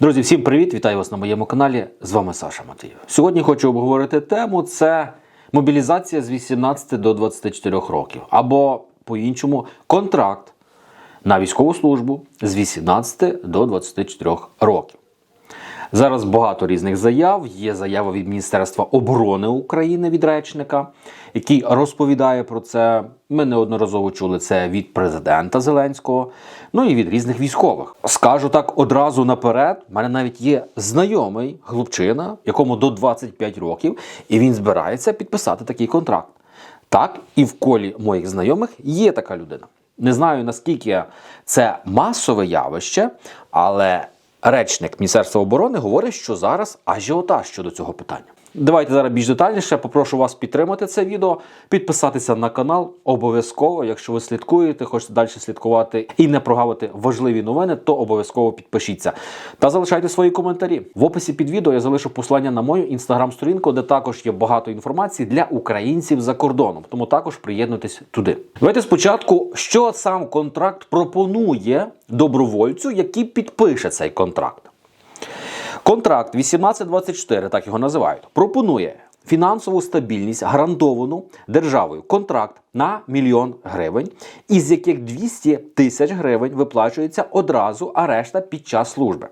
Друзі, всім привіт! Вітаю вас на моєму каналі. З вами Саша Матвієв. Сьогодні хочу обговорити тему: це мобілізація з 18 до 24 років, або по-іншому контракт на військову службу з 18 до 24 років. Зараз багато різних заяв. Є заява від Міністерства оборони України від речника, який розповідає про це. Ми неодноразово чули це від президента Зеленського, ну і від різних військових. Скажу так одразу наперед. У мене навіть є знайомий хлопчина, якому до 25 років, і він збирається підписати такий контракт. Так, і в колі моїх знайомих є така людина. Не знаю наскільки це масове явище, але речник Міністерства оборони говорить, що зараз ажіотаж щодо цього питання. Давайте зараз більш детальніше. Попрошу вас підтримати це відео, підписатися на канал обов'язково. Якщо ви слідкуєте, хочете далі слідкувати і не прогавити важливі новини, то обов'язково підпишіться та залишайте свої коментарі. В описі під відео я залишу посилання на мою інстаграм-сторінку, де також є багато інформації для українців за кордоном. Тому також приєднуйтесь туди. Давайте спочатку, що сам контракт пропонує добровольцю, який підпише цей контракт. Контракт 1824, так його називають, пропонує фінансову стабільність, гарантовану державою контракт на мільйон гривень, із яких 200 тисяч гривень виплачується одразу, а решта під час служби.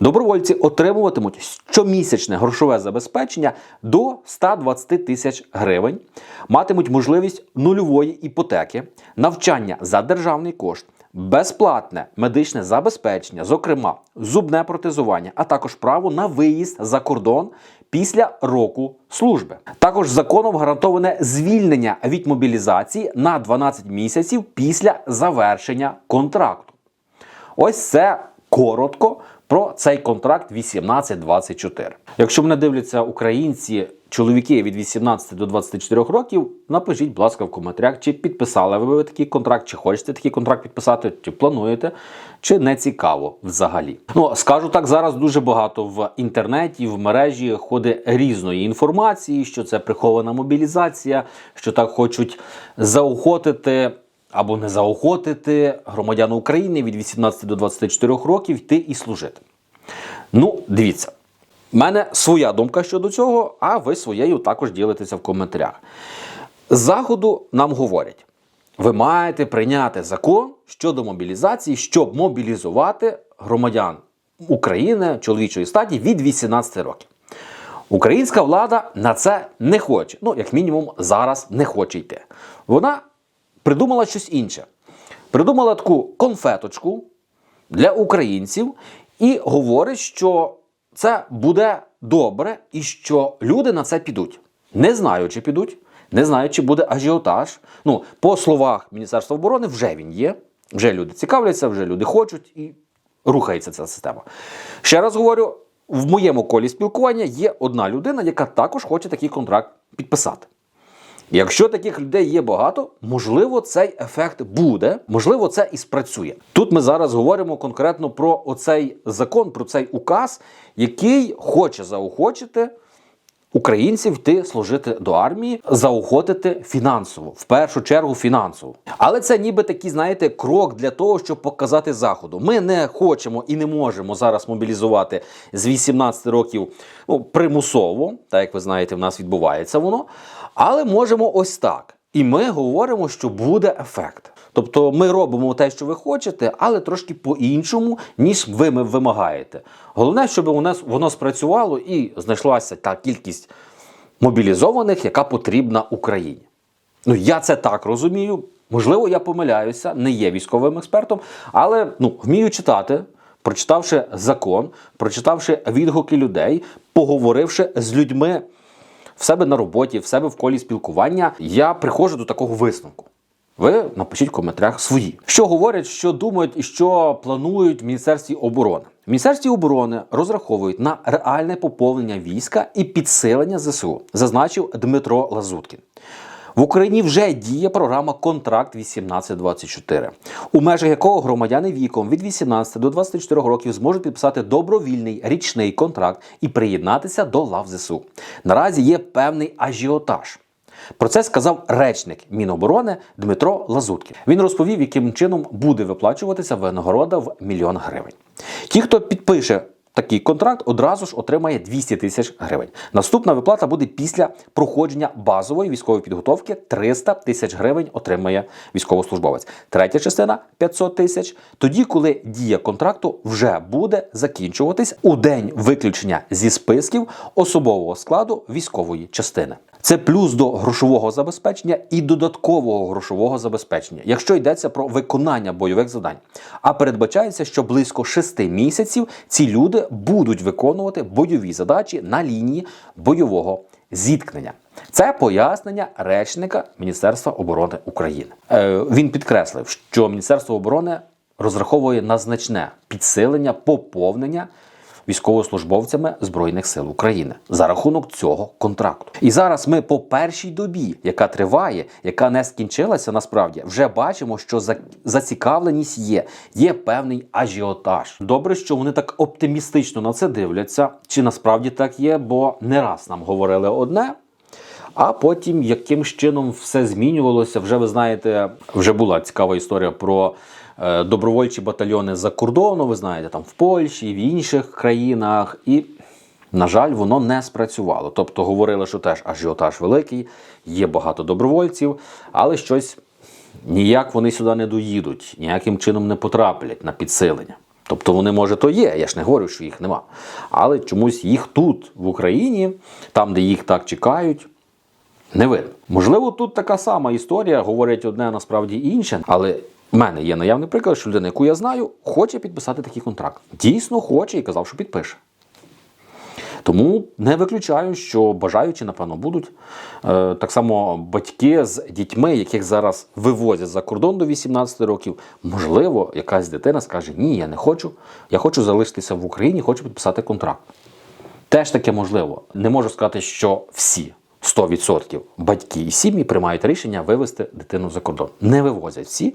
Добровольці отримуватимуть щомісячне грошове забезпечення до 120 тисяч гривень, матимуть можливість нульової іпотеки, навчання за державний кошт, безплатне медичне забезпечення, зокрема зубне протезування, а також право на виїзд за кордон після року служби. Також законом гарантоване звільнення від мобілізації на 12 місяців після завершення контракту. Ось це коротко про цей контракт 1824. Якщо мене дивляться українці, чоловіки від 18 до 24 років, напишіть, будь ласка, в коментарях, чи підписали ви такий контракт, чи хочете такий контракт підписати, чи плануєте, чи не цікаво взагалі. Ну скажу так, зараз дуже багато в інтернеті, в мережі ходить різної інформації, що це прихована мобілізація, що так хочуть заохотити або не заохотити громадян України від 18 до 24 років йти і служити. Ну, дивіться, в мене своя думка щодо цього, а ви своєю також ділитеся в коментарях. З Заходу нам говорять: ви маєте прийняти закон щодо мобілізації, щоб мобілізувати громадян України чоловічої статі від 18 років. Українська влада на це не хоче. Ну, як мінімум, зараз не хоче йти. Вона придумала щось інше. Придумала таку конфеточку для українців і говорить, що це буде добре і що люди на це підуть. Не знаю, чи підуть, не знаю, чи буде ажіотаж. Ну, по словах Міністерства оборони, вже він є. Вже люди цікавляться, вже люди хочуть і рухається ця система. Ще раз говорю: в моєму колі спілкування є одна людина, яка також хоче такий контракт підписати. Якщо таких людей є багато, можливо, цей ефект буде, можливо, це і спрацює. Тут ми зараз говоримо конкретно про оцей закон, про цей указ, який хоче заохочити українців йти служити до армії, заохотити фінансово, в першу чергу фінансово. Але це ніби такий, знаєте, крок для того, щоб показати заходу. Ми не хочемо і не можемо зараз мобілізувати з 18 років ну, примусово, так як ви знаєте, в нас відбувається воно. Але можемо ось так. І ми говоримо, що буде ефект. Тобто ми робимо те, що ви хочете, але трошки по-іншому, ніж ви вимагаєте. Головне, щоб у нас воно спрацювало і знайшлася та кількість мобілізованих, яка потрібна Україні. Ну, я це так розумію. Можливо, я помиляюся, не є військовим експертом, але ну, вмію читати, прочитавши закон, прочитавши відгуки людей, поговоривши з людьми в себе на роботі, в себе в колі спілкування, я приходжу до такого висновку. Ви напишіть в коментарях свої, що говорять, що думають і що планують в Міністерстві оборони. Міністерстві оборони розраховують на реальне поповнення війська і підсилення ЗСУ, зазначив Дмитро Лазуткін. В Україні вже діє програма Контракт 1824, у межах якого громадяни віком від 18 до 24 років зможуть підписати добровільний річний контракт і приєднатися до лав ЗСУ. Наразі є певний ажіотаж. Про це сказав речник Міноборони Дмитро Лазуткін. Він розповів, яким чином буде виплачуватися винагорода в мільйон гривень. Ті, хто підпише такий контракт, одразу ж отримає 200 тисяч гривень. Наступна виплата буде після проходження базової військової підготовки 300 тисяч гривень отримає військовослужбовець. Третя частина 500 тисяч. Тоді, коли дія контракту вже буде закінчуватись у день виключення зі списків особового складу військової частини. Це плюс до грошового забезпечення і додаткового грошового забезпечення, якщо йдеться про виконання бойових завдань. А передбачається, що близько 6 місяців ці люди будуть виконувати бойові задачі на лінії бойового зіткнення. Це пояснення речника Міністерства оборони України. Е, він підкреслив, що Міністерство оборони розраховує на значне підсилення поповнення військовослужбовцями Збройних сил України за рахунок цього контракту. І зараз ми по першій добі, яка триває, яка не скінчилася, насправді вже бачимо, що за- зацікавленість є, є певний ажіотаж. Добре, що вони так оптимістично на це дивляться. Чи насправді так є? Бо не раз нам говорили одне. А потім яким чином все змінювалося. Вже ви знаєте, вже була цікава історія про добровольчі батальйони за кордону. Ви знаєте, там в Польщі, в інших країнах, і на жаль, воно не спрацювало. Тобто говорили, що теж ажіотаж великий, є багато добровольців, але щось ніяк вони сюди не доїдуть, ніяким чином не потраплять на підсилення. Тобто вони, може, то є, я ж не говорю, що їх нема. Але чомусь їх тут, в Україні, там, де їх так чекають, не видно. Можливо, тут така сама історія, говорять одне, насправді інше. Але в мене є наявний приклад, що людина, яку я знаю, хоче підписати такий контракт. Дійсно хоче і казав, що підпише. Тому не виключаю, що бажаючі, напевно, будуть. Е, так само батьки з дітьми, яких зараз вивозять за кордон до 18 років, можливо, якась дитина скаже: Ні, я не хочу, я хочу залишитися в Україні, хочу підписати контракт. Теж таке можливо. Не можу сказати, що всі 100% батьки і сім'ї приймають рішення вивезти дитину за кордон. Не вивозять всі.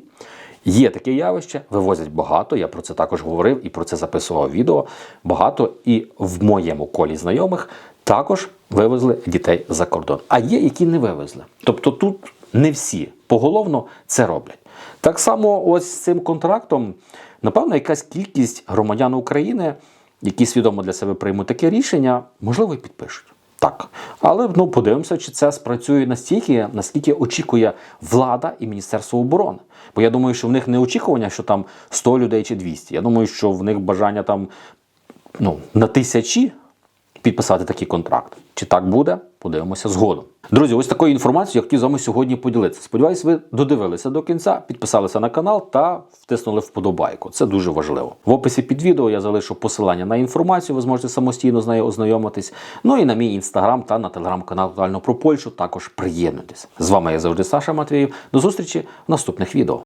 Є таке явище, вивозять багато. Я про це також говорив і про це записував відео. Багато і в моєму колі знайомих також вивезли дітей за кордон. А є, які не вивезли. Тобто тут не всі поголовно це роблять. Так само, ось з цим контрактом, напевно, якась кількість громадян України, які свідомо для себе приймуть таке рішення, можливо, і підпишуть. Так, але ну подивимося, чи це спрацює настільки, наскільки очікує влада і Міністерство оборони. Бо я думаю, що в них не очікування, що там 100 людей чи 200. Я думаю, що в них бажання там ну, на тисячі підписати такий контракт. Чи так буде? Подивимося згодом. Друзі, ось такою інформацією я хотів з вами сьогодні поділитися. Сподіваюсь, ви додивилися до кінця, підписалися на канал та втиснули вподобайку. Це дуже важливо. В описі під відео я залишу посилання на інформацію, ви зможете самостійно з нею ознайомитись. Ну і на мій інстаграм та на телеграм-канал Актуально про Польщу також приєднуйтесь. З вами я завжди Саша Матвіїв. До зустрічі в наступних відео.